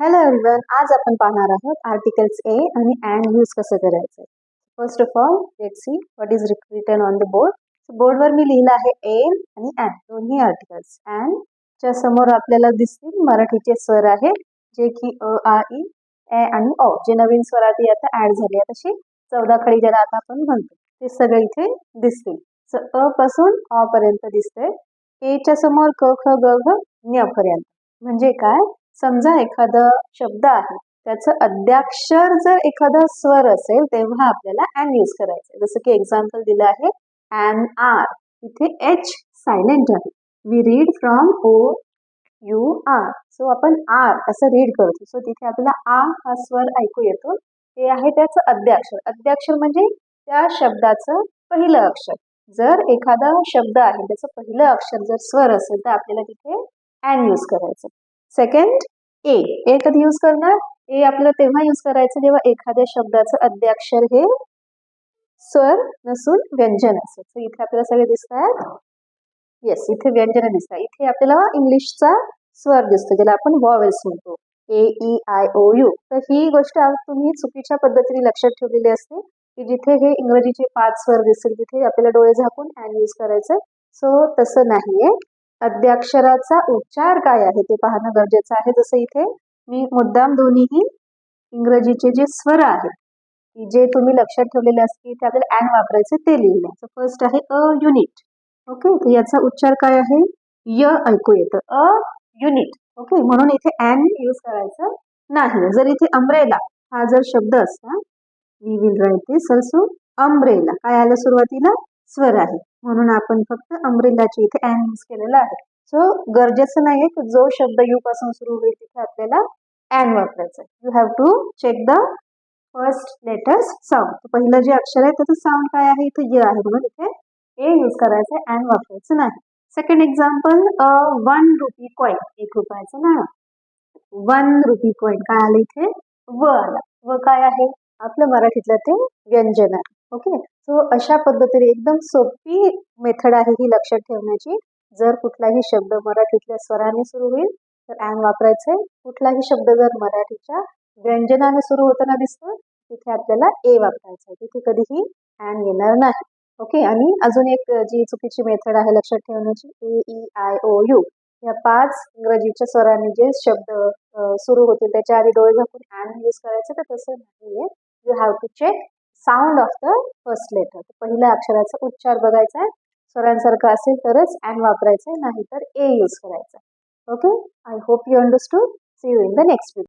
Hello everyone आज आपण पाहणार आहोत आर्टिकल्स ए आणि अँड यूज कसं करायचं? First of all let see what is return on the board बोर्डवर मी लिहिलं आहे एन आणि अँड दोन्ही आर्टिकल्स अँड च्या समोर आपल्याला दिसतील मराठीचे स्वर आहे जे की अ आ ई ए आणि ओ जे नवीन स्वर आधी आता ऍड झाले. आहेत चौदा खडी ज्याला आता आपण म्हणतो ते सगळे इथे दिसतील. अ पासून अ पर्यंत दिसतंय. एच्या समोर क ख ग घ पर्यंत. म्हणजे काय? समजा एखादा शब्द आहे त्याचं अद्याक्षर जर एखादा स्वर असेल तेव्हा आपल्याला अँड यूज करायचं जसं की एक्झाम्पल दिलं आहे अँड आर इथे एच सायलेंट आहे. We read from O U R so आपण आर असं रीड करतो. सो तिथे आपल्याला आ हा स्वर ऐकू येतो. ते आहे त्याचं अद्याक्षर. अद्याक्षर म्हणजे त्या शब्दाचं पहिलं अक्षर. जर एखादा शब्द आहे त्याचं पहिलं अक्षर जर स्वर असेल तर आपल्याला तिथे अँड यूज करायचं सेकंड ए ए कधी यूज करणार? ए आपल्याला तेव्हा यूज करायचं जेव्हा एखाद्या शब्दाचं अद्याक्षर हे स्वर नसून व्यंजन असेल सो इथे आपल्याला सगळे दिसतात. येस इथे व्यंजन दिसतात इथे आपल्याला इंग्लिशचा स्वर दिसतो ज्याला आपण वॉवेल्स म्हणतो. A E I O U तर ही गोष्ट तुम्ही चुकीच्या पद्धतीने लक्षात ठेवलेली असते की जिथे हे इंग्रजीचे पाच स्वर दिसतील तिथे आपल्याला डोळे झाकून अँड यूज करायचं. सो तसं नाहीये. अद्याक्षराचा उच्चार काय आहे ते पाहणं गरजेचं आहे. जसं इथे मी मुद्दाम दोन्हीही इंग्रजीचे जे स्वर आहेत की जे तुम्ही लक्षात ठेवलेले असतील ते आपल्याला अँड वापरायचे ते लिहिले. तर फर्स्ट आहे अ युनिट ओके तर याचा उच्चार काय आहे? य ऐकू येतं. अ युनिट ओके म्हणून इथे अँड यूज करायचं नाही. जर इथे अम्ब्रेला हा जर शब्द असता we will write this also umbrella काय आलं सुरुवातीला? स्वर आहे. म्हणून आपण फक्त अम्ब्रेलाचे इथे अँड यूज केलेला आहे. सो गरजेचं नाही आहे की जो शब्द यू पासून सुरू होईल तिथे आपल्याला अँड वापरायचं you have to check the first letters sound पहिलं जे अक्षर आहे त्याचं साऊंड काय आहे? इथे य आहे म्हणून इथे ए यूज करायचं अँड वापरायचं नाही. Second example one rupee coin एक रुपयाचं नाणं वन रुपी कॉईन काय आलं इथे? व आला. व काय आहे? आपलं मराठीतलं ते व्यंजन आहे. ओके? सो अशा पद्धतीने एकदम सोपी मेथड आहे ही लक्षात ठेवण्याची. जर कुठलाही शब्द मराठीतल्या स्वराने सुरू होईल तर ॲन वापरायचं. आहे कुठलाही शब्द जर मराठीच्या व्यंजनाने सुरू होताना दिसतो तिथे आपल्याला ए वापरायचं आहे तिथे कधीही ॲन येणार नाही. ओके? आणि अजून एक जी चुकीची मेथड आहे लक्षात ठेवण्याची A E I O U या पाच इंग्रजीच्या स्वरांनी जे शब्द सुरू होतील त्याच्या आधी डोळे झाकून ॲन यूज करायचं तर तसं नाही आहे you have to check sound of the first letter पहिल्या अक्षराचा उच्चार बघायचा आहे. स्वरांसारखा असेल तरच अँड वापरायचं आहे नाही तर ए यूज करायचा okay I hope you understood see you in the next week